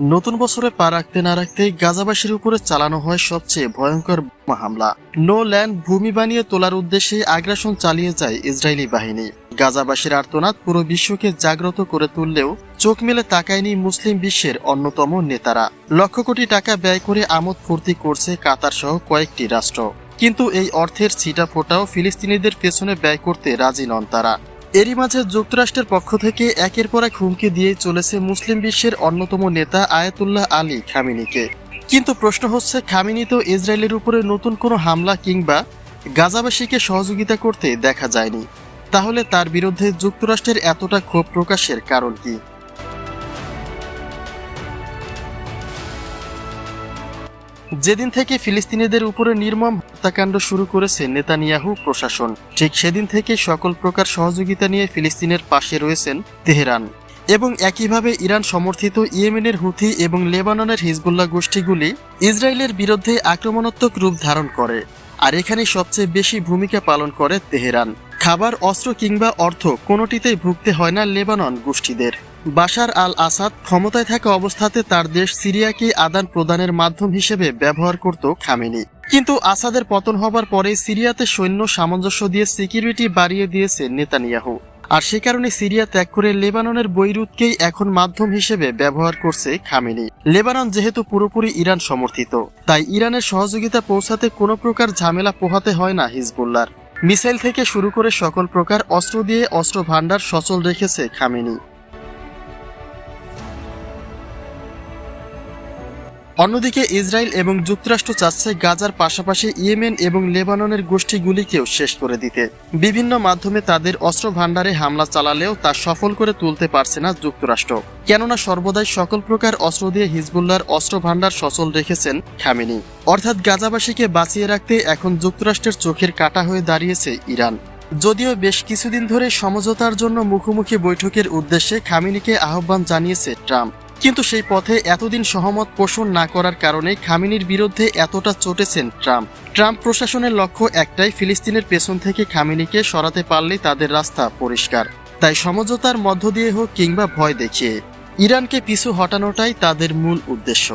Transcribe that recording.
নতুন বছরে পা রাখতে না রাখতেই গাজাবাসীর উপরে চালানো হয় সবচেয়ে ভয়ঙ্কর বোমা হামলা। নো ল্যান্ড, ভূমি বানিয়ে তোলার উদ্দেশ্যে আগ্রাসন চালিয়ে যায় ইসরায়েলি বাহিনী। গাজাবাসীর আর্তনাদ পুরো বিশ্বকে জাগ্রত করে তুললেও চোখ মেলে তাকায়নি মুসলিম বিশ্বের অন্যতম নেতারা। লক্ষ কোটি টাকা ব্যয় করে আমোদ ফুর্তি করছে কাতার সহ কয়েকটি রাষ্ট্র। কিন্তু এই অর্থের ছিটা ফোটাও ফিলিস্তিনিদের পেছনে ব্যয় করতে রাজি নন তারা। এরই মাঝে যুক্তরাষ্ট্রের পক্ষ থেকে একের পর এক হুমকি দিয়ে চলেছে মুসলিম বিশ্বের অন্যতম নেতা আয়াতুল্লাহ আলী খামিনিকে। কিন্তু প্রশ্ন হচ্ছে, খামিনি তো ইসরায়েলের উপরে নতুন কোনো হামলা কিংবা গাজাবাসীকে সহযোগিতা করতে দেখা যায়নি। তাহলে তার বিরুদ্ধে যুক্তরাষ্ট্রের এতটা ক্ষোভ প্রকাশের কারণ কি? যেদিন থেকে ফিলিস্তিনিদের উপরে নির্মম হত্যাকাণ্ড শুরু করেছে নেতানিয়াহু প্রশাসন, ঠিক সেদিন থেকে সকল প্রকার সহযোগিতা নিয়ে ফিলিস্তিনের পাশে রয়েছেন তেহরান। এবং একইভাবে ইরান সমর্থিত ইয়েমেনের হুথি এবং লেবাননের হিজবুল্লাহ গোষ্ঠীগুলি ইসরায়েলের বিরুদ্ধে আক্রমণাত্মক রূপ ধারণ করে, আর এখানে সবচেয়ে বেশি ভূমিকা পালন করে তেহরান। খাবার, অস্ত্র কিংবা অর্থ কোনোটিতেই ভুগতে হয় না লেবানন গোষ্ঠীদের। বাশার আল আসাদ ক্ষমতায় থাকা অবস্থাতে তার দেশ সিরিয়াকে আদান প্রদানের মাধ্যম হিসেবে ব্যবহার করত খামেনি। কিন্তু আসাদের পতন হবার পরে সিরিয়াতে সৈন্য সামঞ্জস্য দিয়ে সিকিউরিটি বাড়িয়ে দিয়েছে নেতানিয়াহু। আর সে কারণে সিরিয়া ত্যাগ করে লেবাননের বৈরুতকেই এখন মাধ্যম হিসেবে ব্যবহার করছে খামেনি। লেবানন যেহেতু পুরোপুরি ইরান সমর্থিত, তাই ইরানের সহযোগিতা পৌঁছাতে কোনো প্রকার ঝামেলা পোহাতে হয় না হিজবুল্লার মিসাইল থেকে শুরু করে সকল প্রকার অস্ত্র দিয়ে অস্ত্র ভাণ্ডার সচল রেখেছে খামেনি। অন্যদিকে ইসরায়েল এবং যুক্তরাষ্ট্র চাচ্ছে গাজার পাশাপাশি ইয়েমেন এবং লেবাননের গোষ্ঠীগুলিকেও শেষ করে দিতে। বিভিন্ন মাধ্যমে তাদের অস্ত্র ভাণ্ডারে হামলা চালালেও তা সফল করে তুলতে পারছে না যুক্তরাষ্ট্র। কেননা সর্বদাই সকল প্রকার অস্ত্র দিয়ে হিজবুল্লাহর অস্ত্র ভাণ্ডার সচল রেখেছেন খামিনি। অর্থাৎ গাজাবাসীকে বাঁচিয়ে রাখতে এখন যুক্তরাষ্ট্রের চোখের কাটা হয়ে দাঁড়িয়েছে ইরান। যদিও বেশ কিছুদিন ধরে সমঝোতার জন্য মুখোমুখি বৈঠকের উদ্দেশ্যে খামিনিকে আহ্বান জানিয়েছে ট্রাম্প। কিন্তু সেই পথে এতদিন সহমত পোষণ না করার কারণে খামিনির বিরুদ্ধে এতটা চটেছেন ট্রাম্প। ট্রাম্প প্রশাসনের লক্ষ্য একটাই, ফিলিস্তিনের পেছন থেকে খামিনিকে সরাতে পারলে তাদের রাস্তা পরিষ্কার। তাই সমঝোতার মধ্য দিয়ে হোক কিংবা ভয় দেখিয়ে, ইরানকে পিছু হটানোটাই তাদের মূল উদ্দেশ্য।